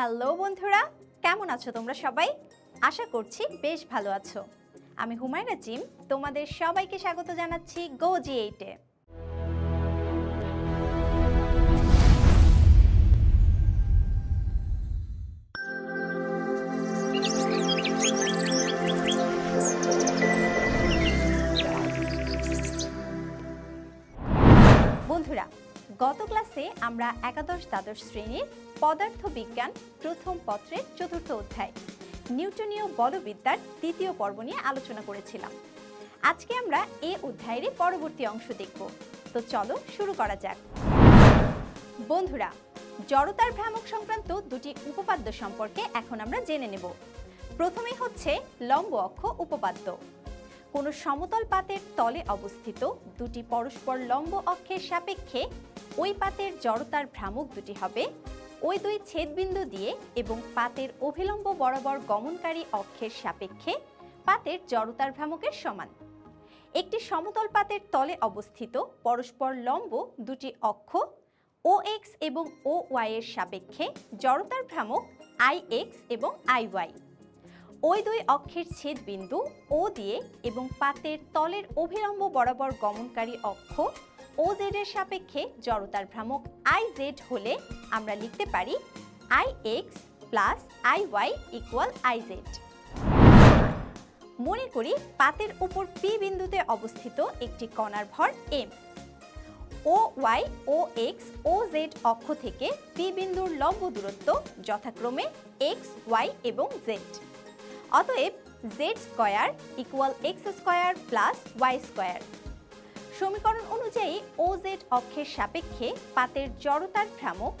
Hello বন্ধুরা, কেমন আছো তোমরা সবাই? আশা করছি বেশ ভালো আছো। আমি হুমায়রা জিম, তোমাদের সবাইকে স্বাগত জানাচ্ছি গো জি এইটে আমরা একাদশ দ্বাদশ শ্রেণির পদার্থবিজ্ঞান প্রথম পত্রের চতুর্থ অধ্যায়, নিউটনীয় বলবিদ্যার দ্বিতীয় পর্ব নিয়ে আলোচনা করেছিলাম। আজকে আমরা এ অধ্যায়ের পরবর্তী অংশ দেখব। তো চলো শুরু করা যাক। বন্ধুরা, জড়তার ভ্রামক সংক্রান্ত দুটি উপপাদ্য সম্পর্কে এখন আমরা জেনে নেব। প্রথমেই হচ্ছে লম্ব অক্ষ উপপাদ্য। কোনো সমতল পাতের তলে অবস্থিত দুটি পরস্পর লম্ব অক্ষের সাপেক্ষে ওই পাতের জড়তার ভ্রামক দুটি হবে। ওই দুই ছেদবিন্দু দিয়ে এবং পাতের অভিলম্ব বরাবর গমনকারী অক্ষের সাপেক্ষে পাতের জড়তার ভ্রামকের সমান। একটি সমতল পাতের তলে অবস্থিত পরস্পর লম্ব দুটি অক্ষ ও এক্স এবং ও ওয়াই এর সাপেক্ষে জড়তার ভ্রামক আই এক্স এবং আই ওয়াই ওই দুই অক্ষের ছেদবিন্দু ও দিয়ে এবং পাতের তলের অভিলম্ব বরাবর গমনকারী অক্ষ ও জেড এর সাপেক্ষে জড়তার ভ্রামক আই জেড হলে আমরা লিখতে পারি I X plus I Y equal I Z মনে করি পাতের উপর পি বিন্দুতে অবস্থিত একটি কণার ভর M O Y O X O Z অক্ষ থেকে পি বিন্দুর লম্ব দূরত্ব যথাক্রমে এক্স ওয়াই এবং জেড অতএব Z square equal X square plus Y square সমীকরণ অনুযায়ী ও জেড অক্ষের সাপেক্ষে পাতের জড়তার ভ্রামক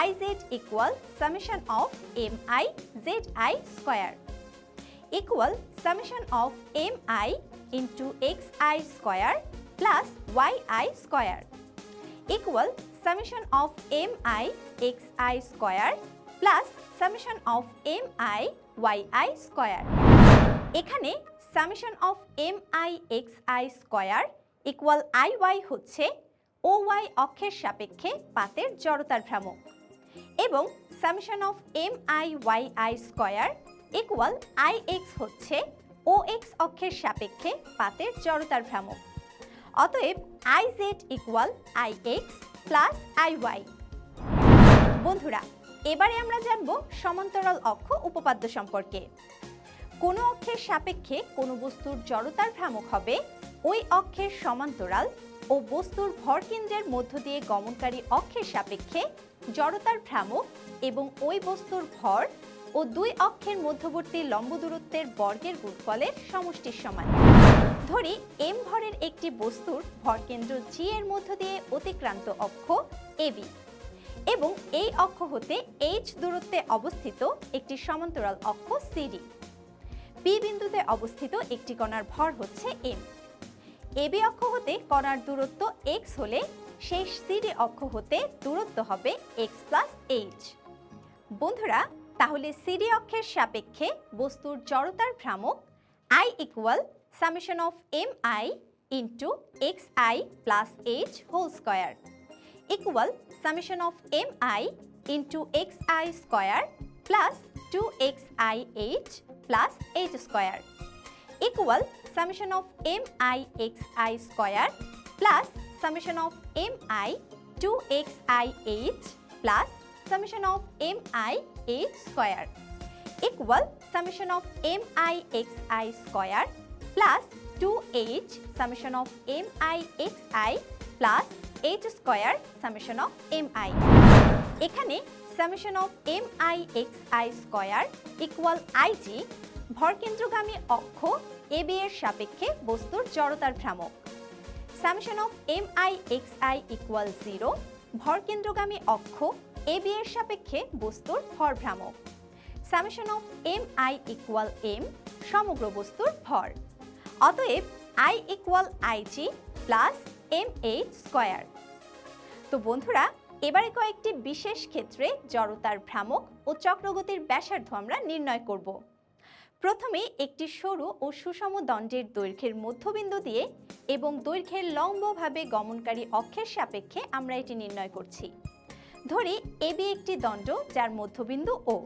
I Z equal summation of M I Z I square equal summation of M I into X I square plus Y I square equal summation of M I X I square plus summation of M I Y I square এখানে summation of M I X I square equal I Y হচ্ছে O Y অক্ষের সাপেক্ষে পাতের জড়তার ভ্রামক। এবং summation of M I Y I square equal I X হচ্ছে O X অক্ষের সাপেক্ষে পাতের জড়তার ভ্রামক। অতএব I Z equal I X plus I Y বন্ধুরা, এবারে আমরা জানব সমান্তরাল অক্ষ উপপাদ্য সম্পর্কে। কোনো অক্ষের সাপেক্ষে কোনো বস্তুর জড়তার ভ্রামক হবে ওই অক্ষের সমান্তরাল ও বস্তুর ভরকেন্দ্রের মধ্য দিয়ে গমনকারী অক্ষের সাপেক্ষে জড়তার ভ্রামক এবং ওই বস্তুর ভর ও দুই অক্ষের মধ্যবর্তী লম্ব দূরত্বের বর্গের গুণফলের সমষ্টির সমান। ধরি, এম ভরের একটি বস্তুর ভরকেন্দ্র জি এর মধ্য দিয়ে অতিক্রান্ত অক্ষ এবি এবং এই অক্ষ হতে এইচ দূরত্বে অবস্থিত একটি সমান্তরাল অক্ষ সিডি পি বিন্দুতে অবস্থিত একটি কণার ভর হচ্ছে এম এবি অক্ষ হতে কণার দূরত্ব এক্স হলে শেষ সিডি অক্ষ হতে দূরত্ব হবে এক্স প্লাস এইচ বন্ধুরা, তাহলে সিডি অক্ষের সাপেক্ষে বস্তুর জড়তার ভ্রামক I equal summation of M I into X I plus H whole square equal summation of M I into X I mi into xi square plus 2xih plus h square equal summation of mi xi square plus summation of mi 2xih plus summation of mi h square equal summation of mi xi square plus 2h summation of mi xi plus h square summation of M I এখানে summation of M I X I square equal I G ভরকেন্দ্রগামী অক্ষ, A B এর সাপেক্ষে বস্তুর জড়তার ভ্রামক। Summation of M I X I equal zero ভরকেন্দ্রগামী অক্ষ, A B এর সাপেক্ষে বস্তুর ভর ভ্রামক। Summation of M I equal M, সমগ্র বস্তুর ভর। অতএব I equal I G plus M H square. তো বন্ধুরা, এবারে কয়েকটি বিশেষ ক্ষেত্রে জড়তার ভ্রামক ও চক্রগতির ব্যাসার্ধ আমরা নির্ণয় করব। প্রথমে একটি সরু ও সুষম দণ্ডের দৈর্ঘ্যের মধ্যবিন্দু দিয়ে এবং দৈর্ঘ্যের লম্বভাবে গমনকারী অক্ষের সাপেক্ষে আমরা এটি নির্ণয় করছি। ধরি এবি একটি দণ্ড যার মধ্যবিন্দু ও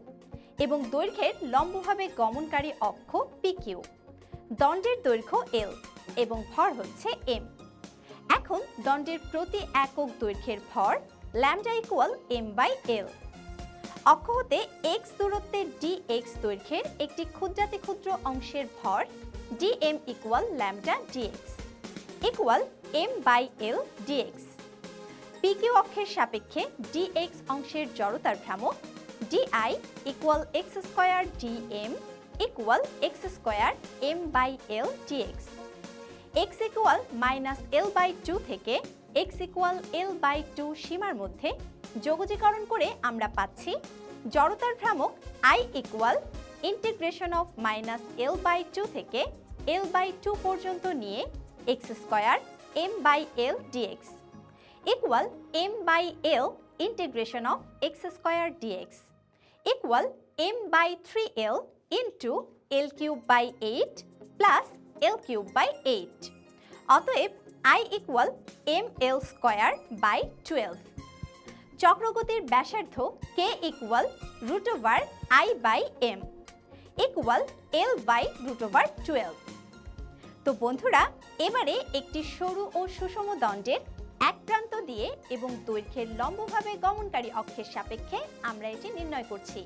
এবং দৈর্ঘ্যের লম্বভাবে গমনকারী অক্ষ পিকিউ দণ্ডের দৈর্ঘ্য এল এবং ভর হচ্ছে এম। এখন দণ্ডের প্রতি একক দৈর্ঘ্যের ভর lambda equal M by L. অক্ষ হতে এক্স দূরত্বে ডি এক্স দৈর্ঘ্যের একটি ক্ষুদ্রাতি ক্ষুদ্র অংশের ভর D M equal lambda D X equal M by L D D X P Q অক্ষের সাপেক্ষে ডিএক্স অংশের জড়তার ভ্রামক D I equal X square D M equal X square M by L D X X equal minus L by two থেকে X equal L by two সীমার মধ্যে যোগজীকরণ করে আমরা পাচ্ছি জড়তার ভ্রামক I equal integration of minus L by two থেকে এল বাই টু পর্যন্ত নিয়ে X square M by L D X equal M by L integration of X square D X equal M by three L into L cube by eight plus L cube by eight অতএব I equal M L square by twelve চক্রগতির ব্যাসার্ধ K equal root over I by M equal L by root over twelve তো বন্ধুরা, এবারে একটি সরু ও সুষম দণ্ডের এক প্রান্ত দিয়ে এবং দৈর্ঘ্যের লম্বভাবে গমনকারী অক্ষের সাপেক্ষে আমরা এটি নির্ণয় করছি।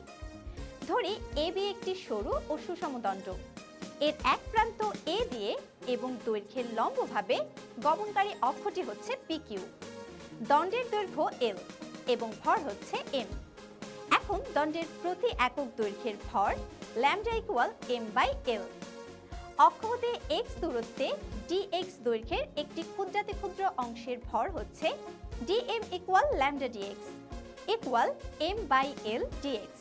ধরি এ বি একটি সরু ও সুষম দণ্ড। এর এক প্রান্ত এ দিয়ে এবং দৈর্ঘ্যের লম্বভাবে গমনকারী অক্ষটি হচ্ছে পিকিউ দণ্ডের দৈর্ঘ্য এল এবং ভর হচ্ছে এম এখন দণ্ডের প্রতি একক দৈর্ঘ্যের ভর lambda equal M by L অক্ষ হতে এক্স দূরত্বে ডিএক্স দৈর্ঘ্যের একটি ক্ষুদ্রাতি ক্ষুদ্র অংশের ভর হচ্ছে DM equal lambda DX equal M by L DX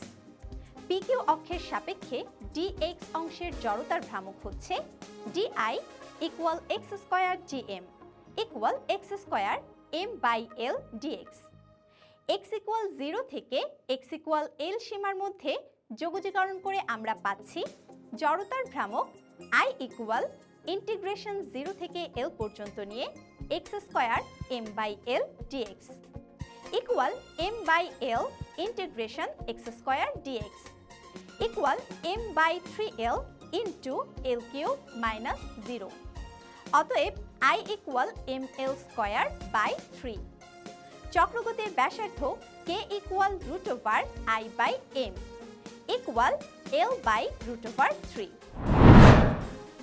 PQ অক্ষের সাপেক্ষে ডিএক্স অংশের জড়তার ভ্রামক হচ্ছে DI equal X square DM equal X square M by L DX X equal zero থেকে এক্স ইকুয়াল এল সীমার মধ্যে যোগজীকরণ করে আমরা পাচ্ছি জড়তার ভ্রামক আই ইকুয়াল ইন্টিগ্রেশন জিরো থেকে এল পর্যন্ত নিয়ে X square M by L DX equal M by L integration X square DX equal M by three L into L cube minus zero অতএব I equal M L square by three চক্রগতির ব্যাসার্ধ K equal root over I by M equal L by root over three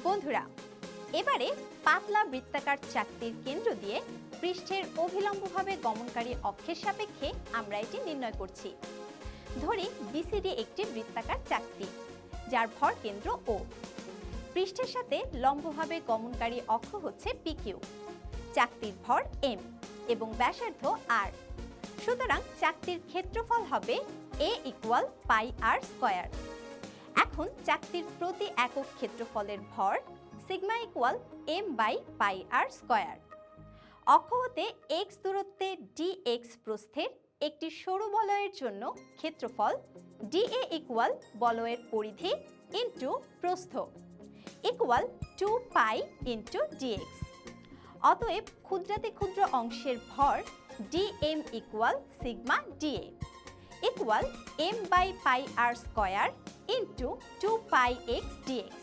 বন্ধুরা, এবারে পাতলা বৃত্তাকার চাকতির কেন্দ্র দিয়ে পৃষ্ঠের অভিলম্বভাবে গমনকারী অক্ষের সাপেক্ষে আমরা এটি নির্ণয় করছি। ধরি বিসিডি একটি বৃত্তাকার চাকতি, যার ভর কেন্দ্র ও পৃষ্ঠের সাথে লম্বভাবে গমনকারী অক্ষ হচ্ছে পিকিউ চাকতির ভর এম এবং ব্যাসার্ধ আর সুতরাং চাকতির ক্ষেত্রফল হবে এ ইকুয়াল পাই আর স্কয়ার এখন চাকতির প্রতি একক ক্ষেত্রফলের ভর sigma equal M by pi R square অক্ষ হতে এক্স দূরত্বে ডি এক্স প্রস্থের একটি সরু বলয়ের জন্য ক্ষেত্রফল ডিএ ইকুয়াল বলয়ের পরিধি ইন্টু প্রস্থ equal two pi into DX অতএব ক্ষুদ্রাতি ক্ষুদ্র অংশের ভর D M equal sigma DA equal M by pi R square into two pi X DX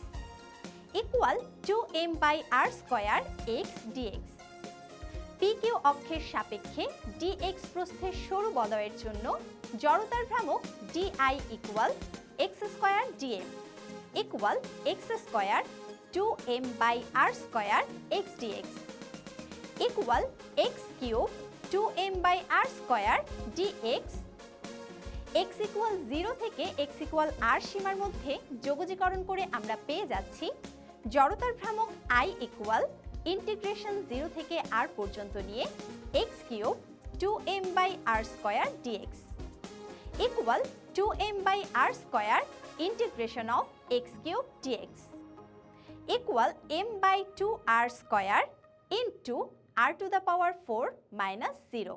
equal two M by R square X DX PQ অক্ষের সাপেক্ষে DX প্রস্থের সরু বলয়ের জন্য জড়তার ভ্রামক DI equal X square DM equal X square two M by R square X DX X cube two M by R square DX X equal zero থেকে X equal R সীমার মধ্যে যোগজীকরণ করে আমরা পেয়ে যাচ্ছি জড়তার ভ্রামক আই ইকুয়াল ইন্টিগ্রেশন জিরো থেকে আর পর্যন্ত নিয়ে M by R square DX equal two M by R square integration of X cube DX equal M by two R square into R to the power four minus zero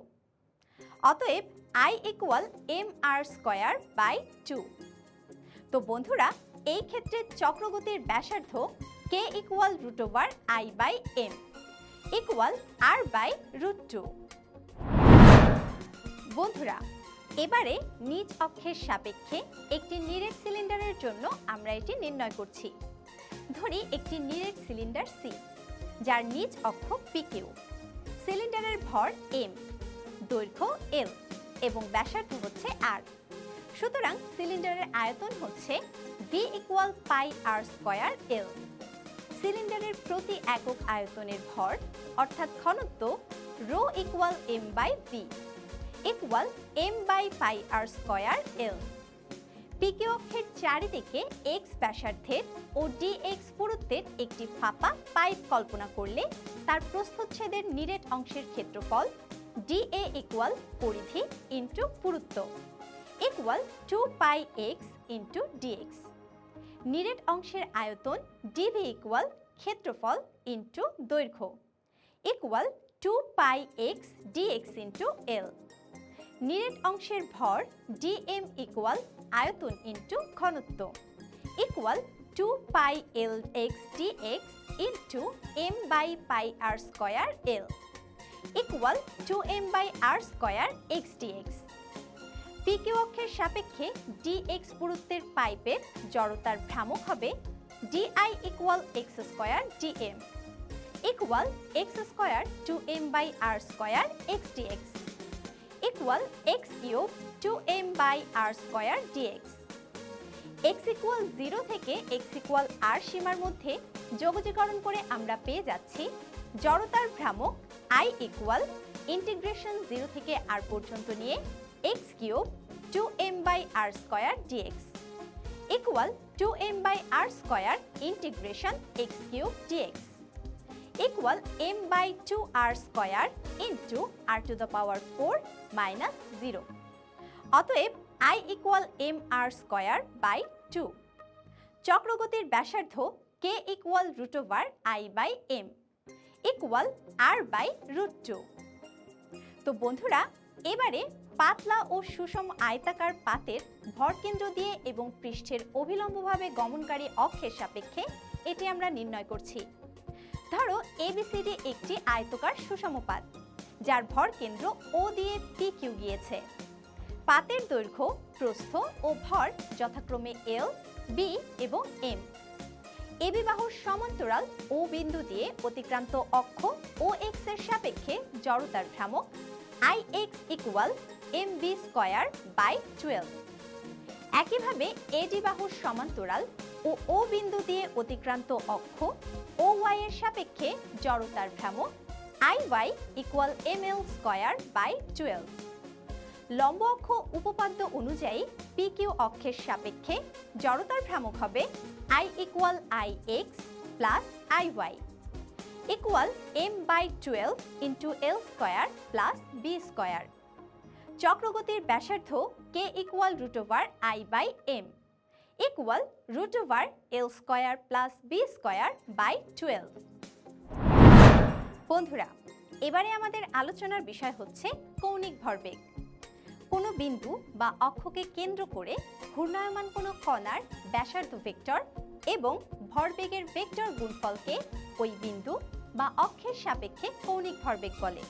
অতএব I equal M R square by two তো বন্ধুরা, এই ক্ষেত্রে চক্রগতির ব্যাসার্ধ K equal root over I by M equal R by root two বন্ধুরা, এবারে নিজ অক্ষের সাপেক্ষে একটি নিরেট সিলিন্ডারের জন্য আমরা এটি নির্ণয় করছি। ধরি একটি নিরেট সিলিন্ডার সি যার নিজ অক্ষ পিকিউ সিলিন্ডারের ভর এম দৈর্ঘ্য এল এবং ব্যাসার্ধ হচ্ছে আর সুতরাং সিলিন্ডারের আয়তন হচ্ছে V equal pi R square L সিলিন্ডারের প্রতি একক আয়তনের ভর, অর্থাৎ ঘনত্ব, rho equal M by V equal M by pi R square L PK অক্ষের চারিদিকে এক্স ব্যাসার্ধের ও ডি এক্স পুরুত্বের একটি ফাঁপা পাইপ কল্পনা করলে তার প্রস্থচ্ছেদের নিরেট অংশের ক্ষেত্রফল ডি এ ইকুয়াল পরিধি into পুরুত্ব equal two pi X into DX নিরেট অংশের আয়তন ডিভি ইকুয়াল ক্ষেত্রফল ইন্টু দৈর্ঘ্য equal two pi X DX into L নিরেট অংশের ভর ডিএম ইকুয়াল আয়তন ইন্টু ঘনত্ব equal two pi L X DX into M by pi R square L equal two M by R square X DX PQ অক্ষের সাপেক্ষে DX পুরুত্বের পাইপের জড়তার ভ্রামক হবে DI equal X square DM equal X square two M by R square X DX equal X cube two M by R square DX X equal zero থেকে X equal R সীমার মধ্যে যোগজীকরণ করে আমরা পেয়ে যাচ্ছি জড়তার ভ্রামক আই ইকুয়াল ইন্টিগ্রেশন জিরো থেকে আর পর্যন্ত নিয়ে X cube two M by R square DX equal two M by R square integration X cube DX equal m by 2r square into r to the power 4 minus 0. অতএব I equal M R square by 2. চক্রগতির ব্যাসার্ধ K equal root over i by m equal r by root 2. তো বন্ধুরা, এবারে পাতলা ও সুষম আয়তাকার পাতের ভরকেন্দ্র দিয়ে এবং পৃষ্ঠের অভিলম্বভাবে গমনকারী অক্ষের সাপেক্ষে এটি আমরা নির্ণয় করছি ধরো এবিসিডি একটি আয়তকার সুষম পাত, যার ভরকেন্দ্র ও দিয়ে পি কিউ গিয়েছে পাতের দৈর্ঘ্য, প্রস্থ ও ভর যথাক্রমে এল বি এবং এম এবি বাহুর সমান্তরাল ও বিন্দু দিয়ে অতিক্রান্ত অক্ষ ও এক্সের সাপেক্ষে জড়তার ভ্রামক I X equal M B square by twelve একইভাবে এডি বাহুর সমান্তরাল ও ও বিন্দু দিয়ে অতিক্রান্ত অক্ষ ও ওয়াই এর সাপেক্ষে জড়তার ভ্রামক I Y equal M L square by twelve লম্ব অক্ষ উপপাদ্য অনুযায়ী পি কিউ অক্ষের সাপেক্ষে জড়তার ভ্রামক হবে I equal I X plus I Y equal M by twelve into L square plus B square চক্রগতির ব্যাসার্ধ K equal root over I by M equal root over L square plus B square by twelve বন্ধুরা, এবারে আমাদের আলোচনার বিষয় হচ্ছে কৌণিক ভরবেগ। কোনো বিন্দু বা অক্ষকে কেন্দ্র করে ঘূর্ণায়মান কোনো কণার ব্যাসার্ধ ভেক্টর এবং ভরবেগের ভেক্টর গুণফলকে ওই বিন্দু বা অক্ষের সাপেক্ষে কৌণিক ভরবেগ বলে।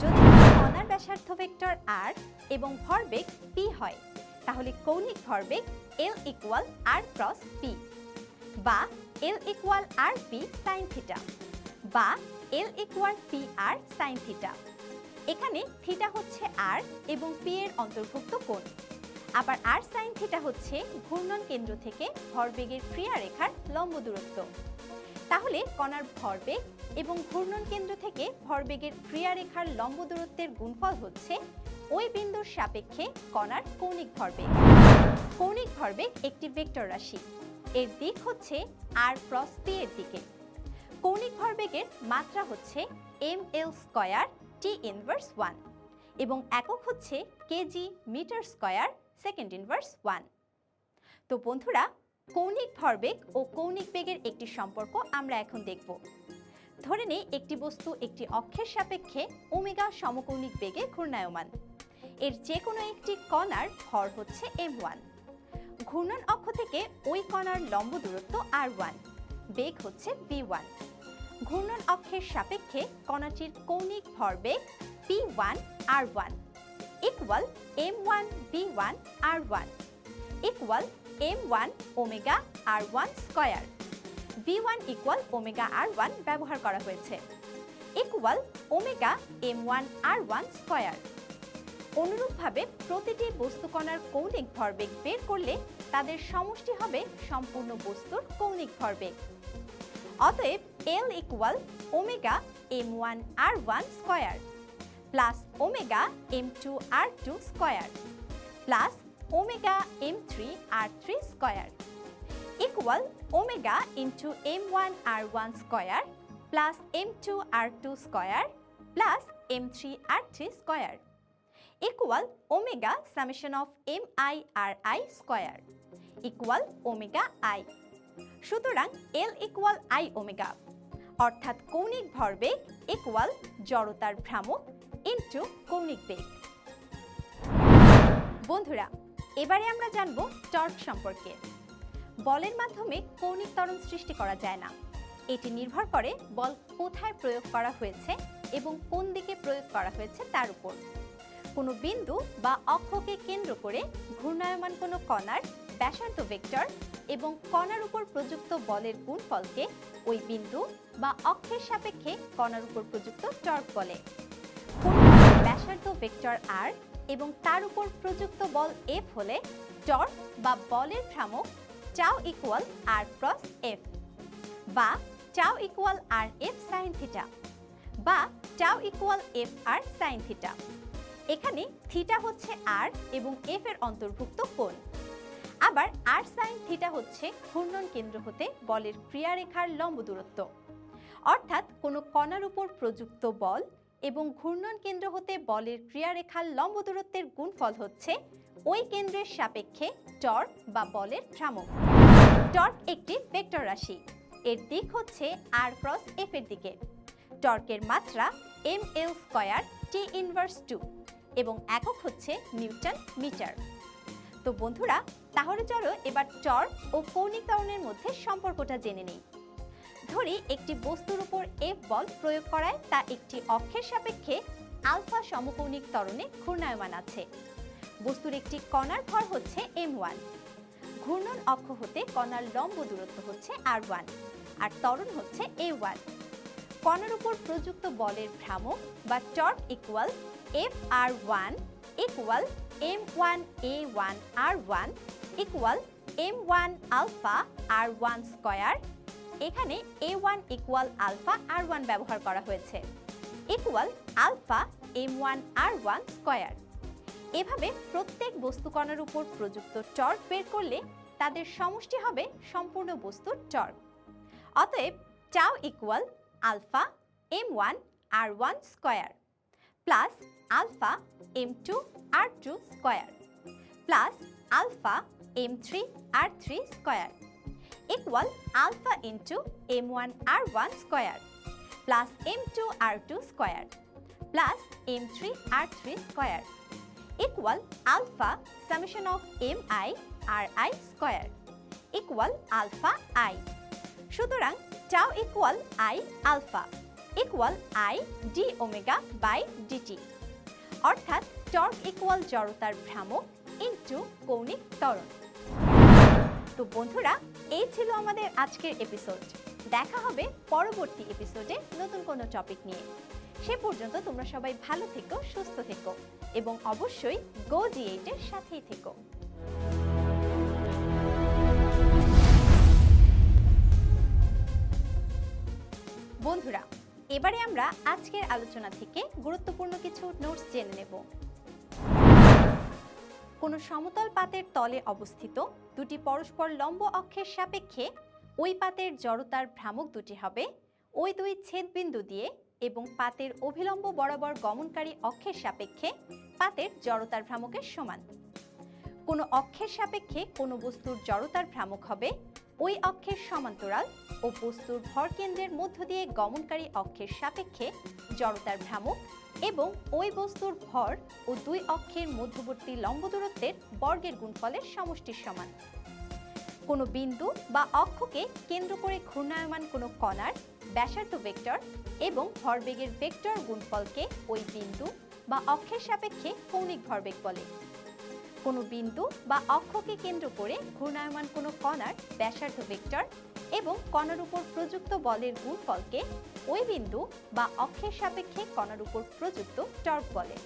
যদি কণার ব্যাসার্ধ ভেক্টর আর এবং ভরবেগ পি হয়, তাহলে কৌণিক ভরবেগ L equal R cross P বা L equal R P sine theta বা L equal P R sine theta এখানে থিটা হচ্ছে আর এবং পি এর অন্তর্ভুক্ত কোণ। আবার আর সাইন থিটা হচ্ছে ঘূর্ণন কেন্দ্র থেকে ভরবেগের ক্রিয়া রেখার লম্ব দূরত্ব। তাহলে কণার ভরবেগ এবং ঘূর্ণন কেন্দ্র থেকে ভরবেগের ক্রিয়া রেখার লম্ব দূরত্বের গুণফল হচ্ছে ওই বিন্দুর সাপেক্ষে কণার কৌণিক ভরবেগ। কৌণিক ভরবেগ একটি ভেক্টর রাশি। এর দিক হচ্ছে আর ক্রস পি এর দিকে। কৌণিক ভরবেগের মাত্রা হচ্ছে M L square T inverse one এবং একক হচ্ছে KG metre square second inverse one তো বন্ধুরা, কৌণিক ভরবেগ ও কৌণিক বেগের একটি সম্পর্ক আমরা এখন দেখব। ধরে নেই একটি বস্তু একটি অক্ষের সাপেক্ষে ওমেগা সমকৌণিক বেগে ঘূর্ণায়মান। এর যে কোনো একটি কণার ভর হচ্ছে এম ওয়ান ঘূর্ণন অক্ষ থেকে ওই কণার লম্ব দূরত্ব আর ওয়ান বেগ হচ্ছে বি ওয়ান ঘূর্ণন অক্ষের সাপেক্ষে কণাটির কৌণিক ভরবেগ P one R one equal M one B one R one equal M one omega R one square B one equal omega R one ব্যবহার করা হয়েছে। Equal omega M one R one square অনুরূপভাবে প্রতিটি বস্তুকণার কৌণিক ভরবেগ বের করলে তাদের সমষ্টি হবে সম্পূর্ণ বস্তুর কৌণিক ভরবেগ। অতএব L equal omega M one R one square plus omega M two R two square plus omega M three R three square equal omega into M one R one square plus M two R two square plus M three R three square equal omega summation of M I R I square equal omega I সুতরাং L equal I omega অর্থাৎ কৌণিক ভরবেগ equal জড়তার ভ্রামক into কৌণিক বেগ। বন্ধুরা, এবারে আমরা জানব টর্ক সম্পর্কে। বলের মাধ্যমে কৌণিক ত্বরণ সৃষ্টি করা যায় না। এটি নির্ভর করে বল কোথায় প্রয়োগ করা হয়েছে এবং কোন দিকে প্রয়োগ করা হয়েছে তার উপর। কোনো বিন্দু বা অক্ষকে কেন্দ্র করে ঘূর্ণায়মান কোনো কণার ব্যাসার্ধ ভেক্টর এবং কণার উপর প্রযুক্ত বলের গুণফলকে ওই বিন্দু বা অক্ষের সাপেক্ষে কণার উপর প্রযুক্ত টর্ক বলে। ব্যাসার্ধ ভেক্টর আর এবং তার উপর প্রযুক্ত বল এফ হলে টর্ক বা বলের ভ্রামক চাও ইকুয়াল আর ক্রস এফ বা tau equal R F sine theta বা tau equal F R sine theta এখানে থিটা হচ্ছে আর এবং এফ এর অন্তর্ভুক্ত কোণ। আবার আর সাইন থিটা হচ্ছে ঘূর্ণন কেন্দ্র হতে বলের ক্রিয়ারেখার লম্ব দূরত্ব। অর্থাৎ কোনো কণার উপর প্রযুক্ত বল এবং ঘূর্ণন কেন্দ্র হতে বলের ক্রিয়ারেখার লম্ব দূরত্বের গুণফল হচ্ছে ওই কেন্দ্রের সাপেক্ষে টর্ক বা বলের ভ্রামক। টর্ক একটি ভেক্টর রাশি। এর দিক হচ্ছে আর ক্রস এফ এর দিকে। টর্কের মাত্রা M L square T inverse two এবং একক হচ্ছে নিউটন মিটার। তো বন্ধুরা, তাহলে চলো এবার টর্ক ও কৌণিক ত্বরণের মধ্যে সম্পর্কটা জেনে নেই। ধরি একটি বস্তুর উপর এফ বল প্রয়োগ করায় তা একটি অক্ষের সাপেক্ষে আলফা সমকৌণিক ত্বরণে ঘূর্ণায়মান আছে। বস্তুর একটি কণার ভর হচ্ছে এম ওয়ান ঘূর্ণন অক্ষ হতে কণার লম্ব দূরত্ব হচ্ছে আর ওয়ান আর ত্বরণ হচ্ছে এ ওয়ান কণার উপর প্রযুক্ত বলের ভ্রামক বা torque equal F R one one equal M one alpha R one square এখানে A one equal alpha R one ব্যবহার করা হয়েছে equal alpha M one R one square এভাবে প্রত্যেক বস্তুকণার উপর প্রযুক্ত টর্ক বের করলে তাদের সমষ্টি হবে সম্পূর্ণ বস্তুর টর্ক। অতএব tau equal alpha M one R one square plus alpha M two R two square, plus alpha M three R three square equal alpha into M one R one square, plus M two R two square, plus M three R three square equal alpha summation of M I R I square equal alpha I. সুতরাং tau equal I alpha equal I D omega by DT অর্থাৎ torque equal জড়তার ভ্রামক into কৌণিক ত্বরণ। তো বন্ধুরা, এই ছিল আমাদের আজকের এপিসোড দেখা হবে পরবর্তী এপিসোডে নতুন কোনো টপিক নিয়ে। সে পর্যন্ত তোমরা সবাই ভালো থেকো, সুস্থ থেকো এবং অবশ্যই গো জি এইটের সাথেই থেকো। এবারে আমরা আজকের আলোচনা থেকে গুরুত্বপূর্ণ কিছু নোটস জেনে নেব। কোনো সমতল পাতের তলে অবস্থিত দুটি পরস্পর লম্ব অক্ষের সাপেক্ষে ওই পাতের জড়তার ভ্রামক দুটি হবে ওই দুই ছেদবিন্দু দিয়ে এবং পাতের অভিলম্ব বরাবর গমনকারী অক্ষের সাপেক্ষে পাতের জড়তার ভ্রামকের সমান। কোনো অক্ষের সাপেক্ষে কোনো বস্তুর জড়তার ভ্রামক হবে ওই অক্ষের সমান্তরাল ও বস্তুর ভরকেন্দ্রের মধ্য দিয়ে গমনকারী অক্ষের সাপেক্ষে জড়তার ভ্রামক এবং ওই বস্তুর ভর ও দুই অক্ষের মধ্যবর্তী লম্ব দূরত্বের বর্গের গুণফলের সমষ্টির সমান। কোনো বিন্দু বা অক্ষকে কেন্দ্র করে ঘূর্ণায়মান কোনো কণার ব্যাসার্ধ ভেক্টর এবং ভরবেগের ভেক্টর গুণফলকে ওই বিন্দু বা অক্ষের সাপেক্ষে কৌণিক ভরবেগ বলে। কোনো বিন্দু বা অক্ষকে কেন্দ্র করে ঘূর্ণায়মান কোনো কণার ব্যাসার্ধ ভেক্টর এবং কণার উপর প্রযুক্ত বলের গুণফলকে ওই বিন্দু বা অক্ষের সাপেক্ষে কণার উপর প্রযুক্ত টর্ক বলে।